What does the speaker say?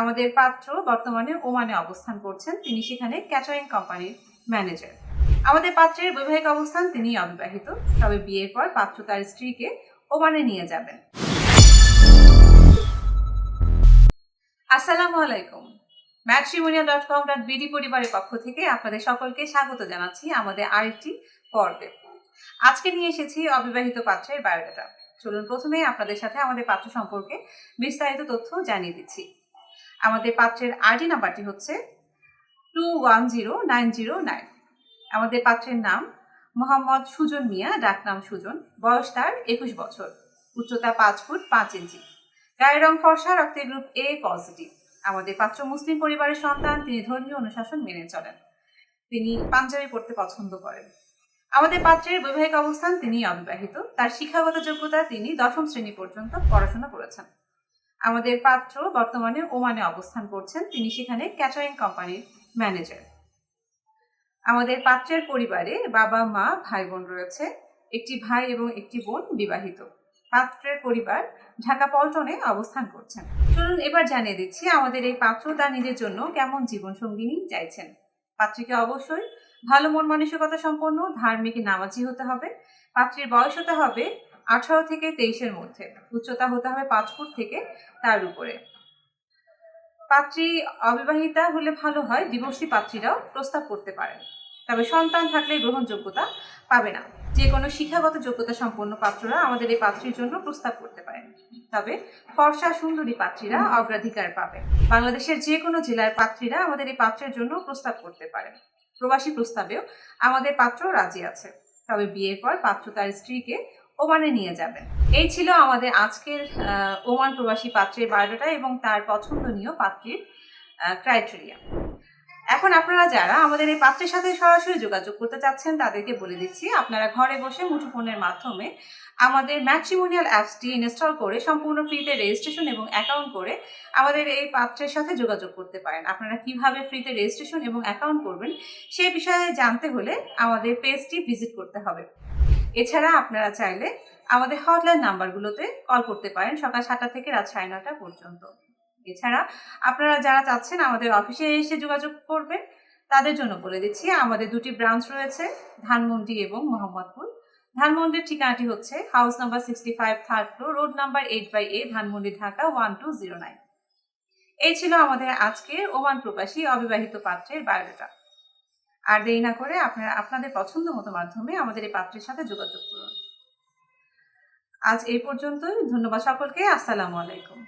আমাদের পাত্র বর্তমানে ওমানে অবস্থান করছেন। তিনি সেখানে ক্যাটারিং কোম্পানির ম্যানেজার আমাদের পাত্রের বৈবাহিক অবস্থান তিনি অবিবাহিত। তবে বিয়ের পর পাত্র তার স্ত্রীকে ওমানে নিয়ে যাবেন। আসসালামু আলাইকুম। Matrimonial dot com dot BD পরিবারের পক্ষ থেকে আপনাদের সকলকে স্বাগত জানাচ্ছি আমাদের আরেকটি পর্বে। আজকে নিয়ে এসেছি অবিবাহিত পাত্রের বায়োডাটা চলুন প্রথমে আপনাদের সাথে আমাদের পাত্র সম্পর্কে বিস্তারিত তথ্য জানিয়ে দিচ্ছি। আমাদের পাত্রের আইডি নাম্বারটি হচ্ছে two one zero nine zero nine আমাদের পাত্রের নাম মোহাম্মদ সুজন মিয়া ডাকনাম সুজন। বয়স তার একুশ বছর। উচ্চতা পাঁচ ফুট পাঁচ ইঞ্চি। গায়ের রং ফর্সা, রক্তের গ্রুপ এ পজিটিভ আমাদের পাত্র মুসলিম পরিবারের সন্তান, তিনি ধর্মীয় অনুশাসন মেনে চলেন। তিনি পাঞ্জাবি পড়তে পছন্দ করেন। আমাদের পাত্রের বৈবাহিক অবস্থান তিনি অবিবাহিত। তার শিক্ষাগত যোগ্যতা তিনি দশম শ্রেণি পর্যন্ত পড়াশোনা করেছেন। আমাদের পাত্র বর্তমানে ওমানে অবস্থান করছেন। তিনি সেখানে ক্যাটারিং কোম্পানির ম্যানেজার আমাদের পাত্রের পরিবারে বাবা, মা ভাই বোন রয়েছে। একটি ভাই এবং একটি বোন বিবাহিত। পাত্রের পরিবার ঢাকা পল্টনে অবস্থান করছেন। চলুন এবার জানিয়ে দিচ্ছি আমাদের এই পাত্র তার নিজের জন্য কেমন জীবন সঙ্গিনী চাইছেন। পাত্রীকে অবশ্যই ভালো মন মানসিকতা সম্পন্ন, ধার্মিক নামাজি হতে হবে। পাত্রীর বয়স হতে হবে আঠারো থেকে তেইশের মধ্যে। উচ্চতা হতে হবে পাঁচ ফুট থেকে তার উপরে। পাত্রী অবিবাহিতা হলে ভালো হয়, ডিভোর্সি পাত্রীরাও প্রস্তাব করতে পারেন। তবে সন্তান থাকলে গ্রহণযোগ্যতা পাবে না। যে কোনো শিক্ষাগত যোগ্যতা সম্পন্ন পাত্ররা আমাদের এই পাত্রীর জন্য প্রস্তাব করতে পারেন। তবে ফর্সা সুন্দরী পাত্রীরা অগ্রাধিকার পাবে। বাংলাদেশের যে কোনো জেলার পাত্রীরা আমাদের এই পাত্রের জন্য প্রস্তাব করতে পারেন। প্রবাসী প্রস্তাবেও আমাদের পাত্র রাজি আছে। তবে বিয়ের পর পাত্র তার স্ত্রীকে ওমানে নিয়ে যাবেন এই ছিল আমাদের আজকের ওমান প্রবাসী পাত্রের বায়োডাটা এবং তার পছন্দনীয় পাত্রের ক্রাইটেরিয়া এখন আপনারা যারা আমাদের এই পাত্রের সাথে সরাসরি যোগাযোগ করতে চাচ্ছেন, তাদেরকে বলে দিচ্ছি, আপনারা ঘরে বসে মুঠোফোনের মাধ্যমে আমাদের ম্যাট্রিমোনিয়াল অ্যাপসটি ইনস্টল করে সম্পূর্ণ ফ্রিতে রেজিস্ট্রেশন এবং অ্যাকাউন্ট করে আমাদের এই পাত্রের সাথে যোগাযোগ করতে পারেন। আপনারা কীভাবে ফ্রিতে রেজিস্ট্রেশন এবং অ্যাকাউন্ট করবেন সেই বিষয়ে জানতে হলে আমাদের পেজটি ভিজিট করতে হবে। এছাড়া আপনারা চাইলে আমাদের হটলাইন নাম্বারগুলোতে কল করতে পারেন সকাল সাতটা থেকে রাত সাড়ে নটা পর্যন্ত। এছাড়া আপনারা যারা চাচ্ছেন আমাদের অফিসে এসে যোগাযোগ করবেন, তাদের জন্য বলে দিচ্ছি, আমাদের দুটি ব্রাঞ্চ রয়েছে, ধানমন্ডি এবং মোহাম্মদপুর। ধানমন্ডির ঠিকানাটি হচ্ছে house number sixty five third floor road number eight by A Dhanmondi, Dhaka one two zero nine এই ছিল আমাদের আজকের ওমান প্রবাসী অবিবাহিত পাত্রের বায়োডাটা। আর দেরি না করে আপনারা, আপনাদের পছন্দ মতো মাধ্যমে আমাদের এই পাত্রের সাথে যোগাযোগ করুন। আজ এই পর্যন্তই। ধন্যবাদ সকলকে। আসসালামু আলাইকুম।